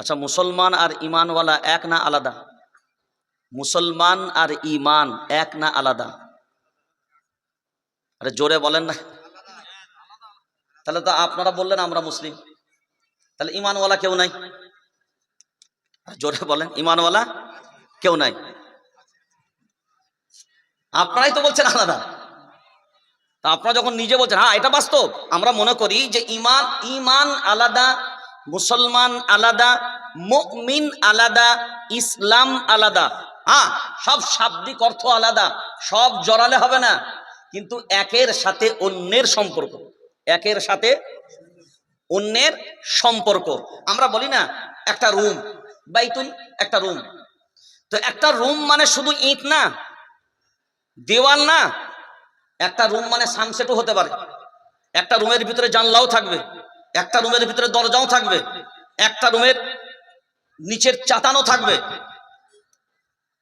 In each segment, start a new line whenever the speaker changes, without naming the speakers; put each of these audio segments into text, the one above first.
আচ্ছা মুসলমান আর ইমানওয়ালা এক না আলাদা? মুসলমান আর ইমান এক না আলাদা? আরে জোরে বলেন না। তাহলে তো আপনারা বললেন আমরা মুসলিম। তাহলে ইমানওয়ালা কেউ নাই? জোরে বলেন ইমানওয়ালা কেউ নাই? আপনারাই তো বলছেন আলাদা। তা আপনারা যখন নিজে বলছেন হ্যাঁ এটা বাস্তব। আমরা মনে করি যে ইমান ইমান আলাদা মুসলমান আলাদা, মুমিন আলাদা, ইসলাম আলাদা। হ্যাঁ সব শাব্দিক অর্থ আলাদা, সব জড়ালে হবে না। কিন্তু একের সাথে অন্যের সম্পর্ক, একের সাথে অন্যের সম্পর্ক। আমরা বলি না, একটা রুম, বাইতুল, একটা রুম। তো একটা রুম মানে শুধু ইট না, দেওয়াল না, একটা রুম মানে সানসেটও হতে পারে। একটা রুমের ভিতরে জানলাও থাকবে। একটা রুমের ভিতরে দরজাও থাকবে, একটা রুমের নিচের চাতানো থাকবে,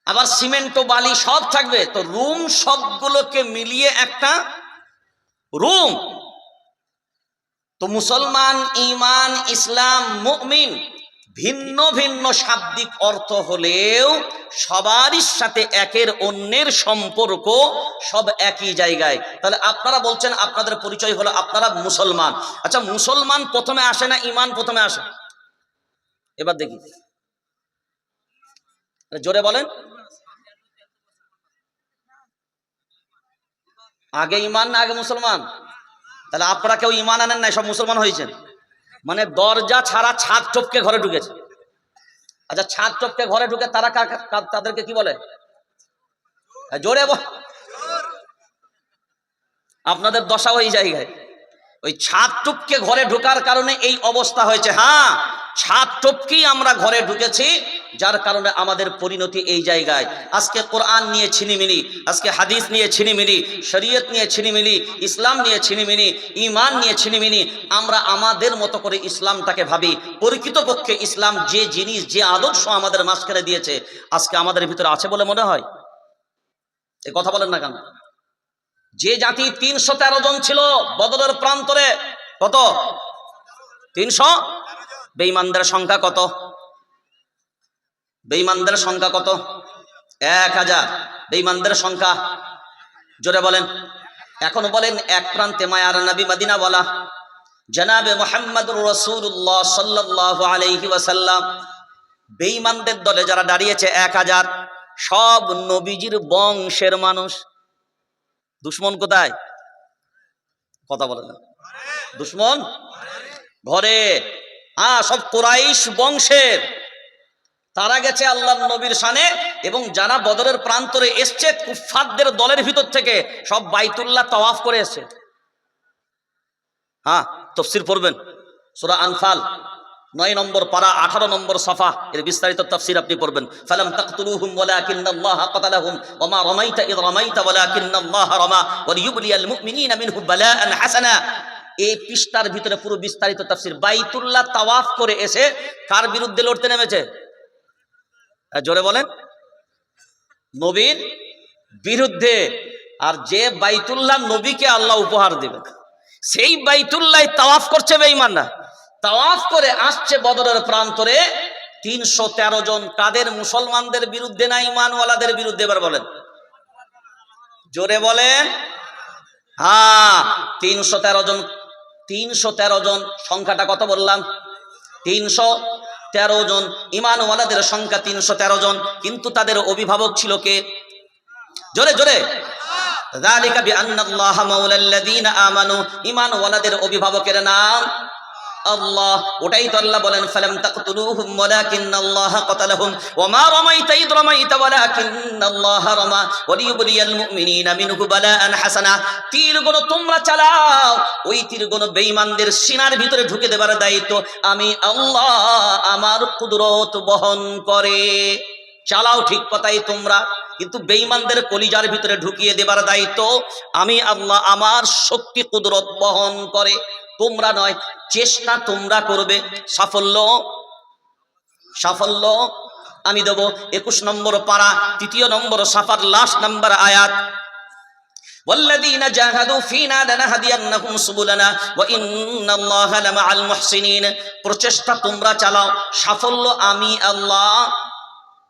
আবার সিমেন্ট ও বালি সব থাকবে। তো রুম সবগুলোকে মিলিয়ে একটা রুম। তো মুসলমান ইমান ইসলাম, মুমিন ভিন্ন ভিন্ন শাব্দিক অর্থ হলেও সবারই সাথে একের অন্যের সম্পর্ক সব একই জায়গায়। তাহলে আপনারা বলছেন আপনাদের পরিচয় হলো আপনারা মুসলমান। আচ্ছা মুসলমান প্রথমে আসে না ইমান প্রথমে আসে? এবার দেখি। জোরে বলেন। আগে ইমান না আগে মুসলমান। তাহলে আপনারা কেউ ইমান আনেন না সব মুসলমান হয়েছেন। মানে দরজা ছাড়া ছাদ টপকে ঘরে ঢুকেছে। আচ্ছা ছাদ টপকে ঘরে ঢুকে তারা তাদেরকে কি বলে? হ্যাঁ, জোরে আপনাদের দশা ওই জায়গায়। ওই ছাদ টপকে ঘরে ঢোকার কারণে এই অবস্থা হয়েছে। হ্যাঁ ছাদ টপকেই আমরা ঘরে ঢুকেছি। যার কারণে আমাদের পরিণতি এই জায়গায়। আজকে কোরআন নিয়ে ছিনিমিনি, আজকে হাদিস নিয়ে ছিনিমিনি, শরীয়ত নিয়ে ছিনিমিনি, ইসলাম নিয়ে ছিনিমিনি ইমান নিয়ে ছিনিমিনি, আমরা আমাদের মতো করে ইসলামটাকে ভাবি। পরিকৃতপক্ষে ইসলাম যে জিনিস, যে আদর্শ আমাদের মাঝখানে দিয়েছে, আজকে আমাদের ভিতরে আছে বলে মনে হয়? এ কথা বলেন না কেন? যে জাতি তিনশো তেরো জন ছিল বদলের প্রান্তরে, কত? তিনশো? বেঈমানদের সংখ্যা কত? বেঈমানদের সংখ্যা কত? এক হাজার। বেঈমানদের সংখ্যা। জোরে বলেন। এখন বলেন, এক প্রান্তে মায়ার নবী মদিনা বলা। জনাবে মোহাম্মদুর রসুল্লাহ সাল্লাহ আলহি ওয়াসাল্লাম। বেঈমানদের দলে যারা দাঁড়িয়েছে, এক হাজার, সব নবীজির বংশের মানুষ। দুশ্মন কোথায়? কথা বলে না। দুশ্মন? ঘরে। হ্যাঁ সব কোরাইশ বংশের। তারা গেছে আল্লাহ নবীর সানে এবং যারা বদরের প্রান্তরে এসছে কুফাতদের দলের ভিতর থেকে সব বাইতুল্লাহ তওয়াফ করে এসছে। হ্যাঁ তফসির পড়বেন। সুরা আনফাল, নয় নম্বর পারা, আঠারো নম্বর সফা, এর বিস্তারিত তফসির আপনি পড়বেন। ফালাম তাকতুলুহুম ওয়ালাকিন্নাল্লাহ কাতালাহুম ওমা রামাইতা ইদ রামাইতা ওয়ালাকিন্নাল্লাহ রামা ওয়ালিয়ুবলিয়াল মুমিনিনা মিনহু বালাআন হাসানা। এই পৃষ্ঠার ভিতরে পুরো বিস্তারিত তফসির। বাইতুল্লাহ তাওয়াফ করে এসে কার বিরুদ্ধে লড়তে নেমেছে? জোরে বলেন। নবীর বিরুদ্ধে আর যে বাইতুল্লাহ নবীকে আল্লাহ উপহার দেবেন, সেই বাইতুল্লাহ তাওয়াফ করছে বেঈমান না তাওয়াফ করে আসছে বদরের প্রান্তরে। তিনশো তেরো জন কাদের মুসলমানদের বিরুদ্ধে না ইমানওয়ালাদের বিরুদ্ধে, এবার বলেন। জোরে বলেন। হ্যাঁ তিনশো তেরো জন, তিনশো তেরো জন সংখ্যাটা কত বললাম? তিনশো তেরো জন, ইমানওয়ালাদের সংখ্যা তিনশো তেরো জন, কিন্তু তাদের অভিভাবক ছিল কে? জোরে জোরে। ইমানওয়ালাদের অভিভাবকের নাম আল্লাহ। ওটাই তো আল্লাহ বলেন, ফালাম তাকতুলুহুম ওয়ালাকিন্নাল্লাহ ক্বাতালাহুম ওমা রামাইতা ইদ রামাইতা ওয়ালাকিন্নাল্লাহ রামা ওয়ালিয়ুবলিয়াল মুমিনিনা মিনহু বালাআন হাসানা। তীরগুলো তোমরা চালাও। ওই তীরগুলো বেঈমানদের সিনার ভিতরে ঢুকে দেবার দায়িত্ব। আমি আল্লাহ আমার কুদরত বহন করে। চালাও ঠিক কথাই তোমরা। কিন্তু বেঈমানদের কলিজার ভিতরে ঢুকিয়ে দেবার দায়িত্ব। আমি আল্লাহ আমার শক্তি কুদরত বহন করে। তোমরা নয় চেষ্টা তোমরা করবে সাফল্য সাফল্য আমি দেব একুশ নম্বর পাড়া তৃতীয় নম্বর সাফার লাস্ট নম্বর আয়াত والذين جاهدوا فينا لنهدينهم سبلنا وإن الله لمع المحسنين প্রচেষ্টা তোমরা চালাও সাফল্য আমি আল্লাহ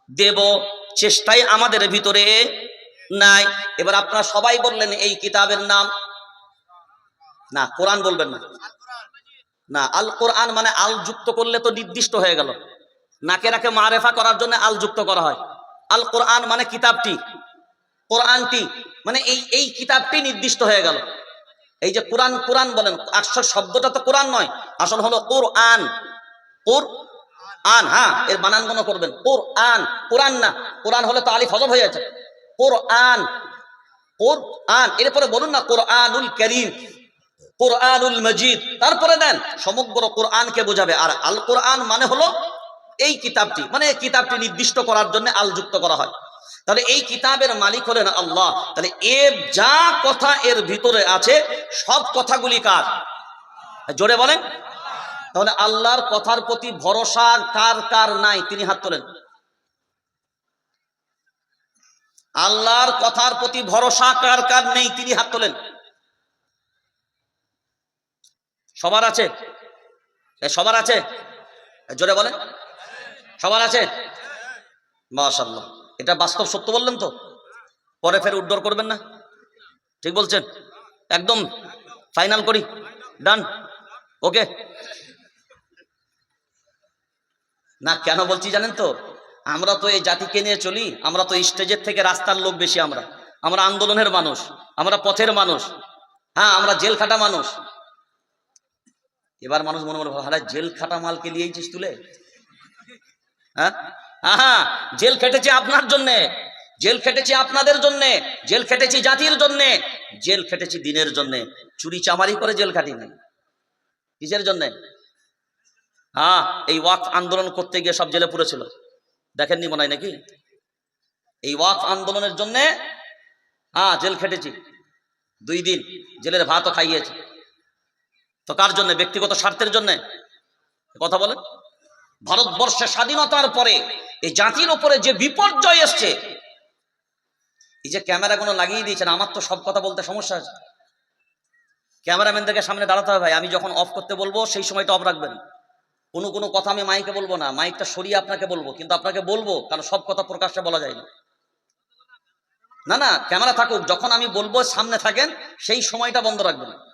দেব চেষ্টাই আমাদের ভিতরে নাই এবার আপনারা সবাই বললেন এই কিতাবের নাম না, কোরআন বলবেন না। না আল কোরআন মানে আল যুক্ত করলে তো নির্দিষ্ট হয়ে গেল। নাকে নাকে মারেফা করার জন্য আল যুক্ত করা হয়। আল কোরআন মানে কিতাবটি। কোরআনটি মানে এই এই কিতাবটি নির্দিষ্ট হয়ে গেল। এই যে কোরআন কোরআন বলেন আসল শব্দটা তো কোরআন নয়, আসল হলো কোরআন। কোর আন হ্যাঁ এর বানান মনে করবেন। কোর আন কোরআন না, কোরআন হলে তো আলিফ, হজব হয়ে যাচ্ছে। কোর আন কোর আন এরপরে বলুন না, কোরআনুল করিম। কোরআনুল মজিদ। তারপরে দেন সমগ্র কোরআনকে বোঝাবে। আর আল কোরআন মানে হলো এই কিতাবটি। মানে এই কিতাবটি নির্দিষ্ট করার জন্য আল যুক্ত করা হয়। তাহলে এই কিতাবের মালিক হলেন আল্লাহ। তাহলে এ যা কথা এর ভিতরে আছে, সব কথাগুলি কার? জোরে বলেন। তাহলে আল্লাহর কথার প্রতি ভরসা কার কার নাই, তিনি হাত তোলেন। আল্লাহর কথার প্রতি ভরসা কার কার নেই, তিনি হাত তোলেন। সবার আছে? সবার আছে? জোরে বলেন। সবার আছে? মাশাল্লাহ এটা বাস্তব সত্য বললেন তো? পরে ফের উদ্ধার করবেন না? ঠিক বলছেন? একদম ফাইনাল করি। ডান। ওকে। না, কেন বলছি জানেন তো? আমরা তো এই জাতিকে নিয়ে চলি, আমরা তো স্টেজের থেকে রাস্তার লোক বেশি আমরা। আমরা আন্দোলনের মানুষ, আমরা পথের মানুষ। হ্যাঁ আমরা জেল খাটা মানুষ। এবার মানুষ মনে মনে ভালো জেল খাটা মালকে নিয়েছিস তুলে? হ্যাঁ? হ্যাঁ জেল খেটেছে আপনার জন্যে, জেল খেটেছি আপনাদের জন্যে, জেল খেটেছি জাতির জন্যে, জেল খেটেছি দিনের জন্যে। চুরি চামারি করে জেল খাটিনি। কিসের জন্যে? হ্যাঁ এই ওয়াক আন্দোলন করতে গিয়ে সব জেলে পুরেছিল দেখেননি মনে হয় নাকি? এই ওয়াক আন্দোলনের জন্যে হ্যাঁ জেল খেটেছি। দুই দিন জেলের ভাতও খাইয়েছি। তো কার জন্য? ব্যক্তিগত স্বার্থের জন্য? কথা বলেন। ভারতবর্ষে স্বাধীনতার পরে এই জাতির উপরে যে বিপর্যয় এসছে, এই যে ক্যামেরাগুলো লাগিয়ে দিয়েছেন, আমার তো সব কথা বলতে সমস্যা আছে ক্যামেরাম্যানদেরকে সামনে দাঁড়াতে হবে ভাই। আমি যখন অফ করতে বলব, সেই সময়টা অফ রাখবেন। কোনো কোনো কথা আমি মাইকে বলব না। মাইকটা সরিয়ে আপনাকে বলব। কিন্তু আপনাকে বলব, কারণ সব কথা প্রকাশ্যে বলা যায় না। না না, ক্যামেরা থাকুক। যখন আমি বলব, সামনে থাকেন, সেই সময়টা বন্ধ রাখবেন।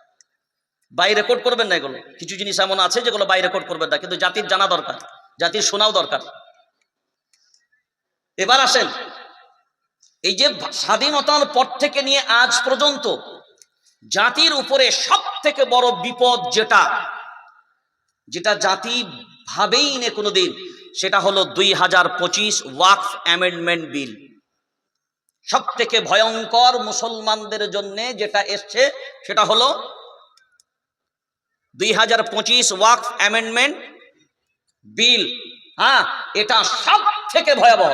বাই রেকর্ড করবেন না এগুলো। কিছু জিনিস এমন আছে যেগুলো বাই রেকর্ড করবেন না, কিন্তু জাতির জানা দরকার, জাতির শোনাও দরকার। এবার আসেন, এই যে স্বাধীনতার পর থেকে নিয়ে আজ পর্যন্ত জাতির উপরে সব থেকে বড় বিপদ যেটা যেটা জাতি ভাবেই নে কোনোদিন, সেটা হলো দুই হাজার পঁচিশ ওয়াকফ অ্যামেন্ডমেন্ট বিল। সব থেকে ভয়ঙ্কর মুসলমানদের জন্য যেটা এসছে, সেটা হলো দুই হাজার পঁচিশ ওয়াকফ অ্যামেন্ডমেন্ট বিল হ্যাঁ এটা সব থেকে ভয়াবহ।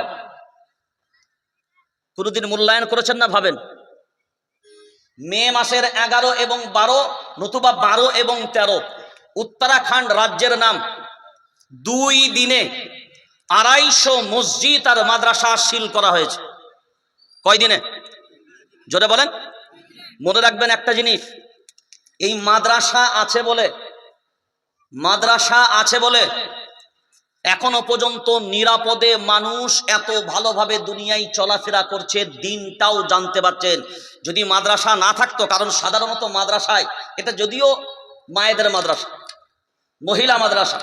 কোনোদিন মূল্যায়ন করেছেন না, ভাবেন? মে মাসের এগারো এবং বারো, নতুবা বারো এবং তেরো। উত্তরাখণ্ড রাজ্যের নাম। দুই দিনে আড়াইশো মসজিদ আর মাদ্রাসা সিল করা হয়েছে। কয় দিনে জোরে বলেন। মনে রাখবেন একটা জিনিস। এই মাদ্রাসা আছে বলে? মাদ্রাসা আছে বলে? এখনও পর্যন্ত নিরাপদে মানুষ এত ভালোভাবে দুনিয়ায় চলাফেরা করছে, দিনটাও জানতে পারছেন। যদি মাদ্রাসা না থাকতো, কারণ সাধারণত মাদ্রাসায়, এটা যদিও মায়েদের মাদ্রাসা, মহিলা মাদ্রাসা,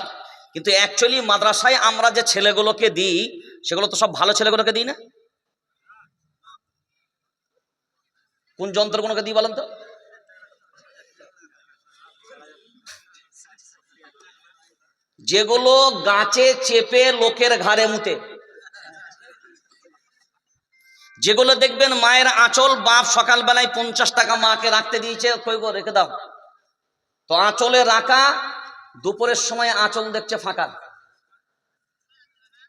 কিন্তু অ্যাকচুয়ালি মাদ্রাসায় আমরা যে ছেলেগুলোকে দিই, সেগুলো তো সব ভালো ছেলেগুলোকে দিই না? কোন যন্ত্রগুলোকে দিই বলেন তো? যেগুলো গাছে চেপে লোকের ঘাড়ে মুতে। যেগুলো দেখবেন মায়ের আঁচল, বাপ সকালবেলায় পঞ্চাশ টাকা মাকে রাখতে দিয়েছে, কই রেখে দাও। তো আঁচলে রাখা, দুপুরের সময় আঁচল দেখছে ফাঁকা।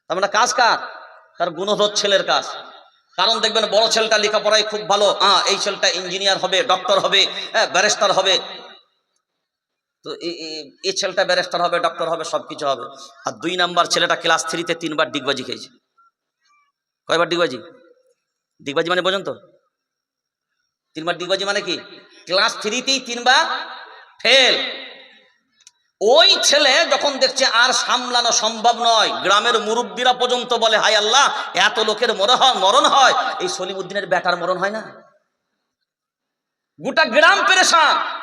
তার মানে কাজ কার? তার গুণধর ছেলের কাজ। কারণ দেখবেন বড় ছেলেটা লেখাপড়ায় খুব ভালো। হ্যাঁ এই ছেলেটা ইঞ্জিনিয়ার হবে ডক্টর হবে হ্যাঁ ব্যারিস্টার হবে। তো এই- ছেলেটা ব্যারিস্টার হবে ডক্টর হবে সব কিছু হবে। আর দুই নাম্বার ছেলেটা ক্লাস থ্রিতে তিনবার ডিগবাজি খেয়েছে। কয়বার ডিগবাজি? ডিগবাজি মানে বোঝেন তো? তিনবার ডিগবাজি মানে কি? ক্লাস থ্রিতেই তিনবার ফেল ওই ছেলে যখন দেখছে আর সামলানো সম্ভব নয়, গ্রামের মুরব্বীরা পর্যন্ত বলে হাই আল্লাহ, এত লোকের মরণ হয় মরণ হয়। এই সলিমুদ্দিনের বেটার মরণ হয় না? গোটা গ্রাম পেরেশান।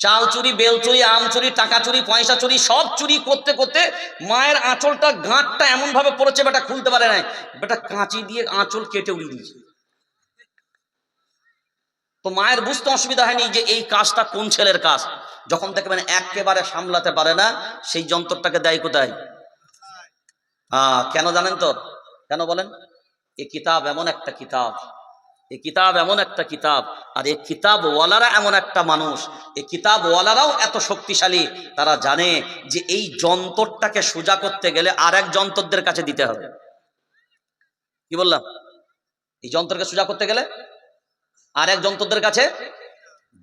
চাল চুরি, বেল চুরি, আম চুরি, টাকা চুরি, পয়সা চুরি, সব চুরি করতে করতে মায়ের আঁচলটা, গাঁটটা এমন ভাবে পড়েছে, বেটা খুলতে পারে নাই। বেটা কাঁচি দিয়ে আঁচল কেটে উড়িয়ে দিয়েছে। তো মায়ের বুঝতে অসুবিধা হয়নি যে এই কাজটা কোন ছেলের কাজ। যখন দেখবেন একেবারে সামলাতে পারে না, সেই যন্ত্রটাকে দেয় কোথায়? হ্যাঁ কেন জানেন তো? কেন বলেন? এই কিতাব এমন একটা কিতাব। এই কিতাব এমন একটা কিতাব, আর এই কিতাব ওয়ালারা এমন একটা মানুষ এই কিতাব ওয়ালারাও এত শক্তিশালী, তারা জানে যে এই যন্ত্রটাকে সোজা করতে গেলে আর এক যন্ত্রদের কাছে দিতে হবে। কি বললাম? এই যন্ত্রকে সোজা করতে গেলে আর এক যন্ত্রদের কাছে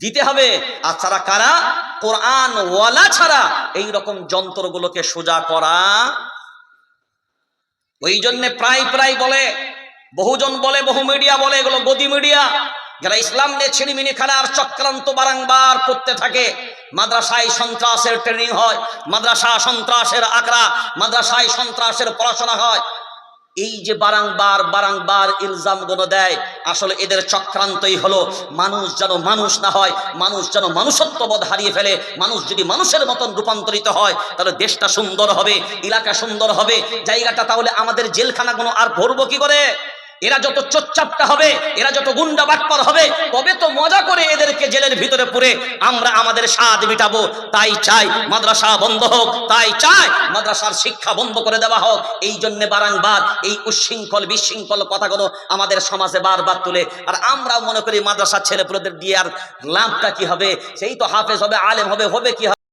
দিতে হবে। আর তারা কারা? কোরআন ওয়ালা ছাড়া এই রকম যন্ত্রগুলোকে সোজা করা। ওই জন্য প্রায় প্রায় বলে বহুজন বলে, বহু মিডিয়া বলে, এগুলো গদি মিডিয়া। যারা ইসলাম নিয়ে ছিনিমিনি খেলার চক্রান্ত বারংবার করতে থাকে। মাদ্রাসায় সন্ত্রাসের ট্রেনিং হয়, মাদ্রাসা সন্ত্রাসের আকরা মাদ্রাসায় সন্ত্রাসের পড়াশোনা হয়। এই যে বারংবার বারংবার ইলজামগুলো দেয়, আসলে এদের চক্রান্তই হলো মানুষ যেন মানুষ না হয়, মানুষ যেন মানুষত্ববোধ হারিয়ে ফেলে। মানুষ যদি মানুষের মতন রূপান্তরিত হয়, তাহলে দেশটা সুন্দর হবে, এলাকা সুন্দর হবে, জায়গাটা তাহলে আমাদের জেলখানাগুলো আর ভরবো কি করে? এরা যত চচ্চাপটা হবে, এরা যত গুন্ডা বাটপার হবে, তবে তো মজা করে এদেরকে জেলের ভিতরে পুরে আমরা আমাদের স্বাদ মিটাবো। তাই চাই মাদ্রাসা বন্ধ হোক, তাই চাই মাদ্রাসার শিক্ষা বন্ধ করে দেওয়া হোক। এই জন্য বারংবার এই উচ্ছৃঙ্খল বিশৃঙ্খল কথাগুলো আমাদের সমাজে বারবার তুলে। আর আমরাও মনে করি মাদ্রাসার ছেলেপুলেদের দিয়ে আর লাভটা কি হবে? সেই তো হাফেজ হবে, আলেম হবে হবে কি হবে?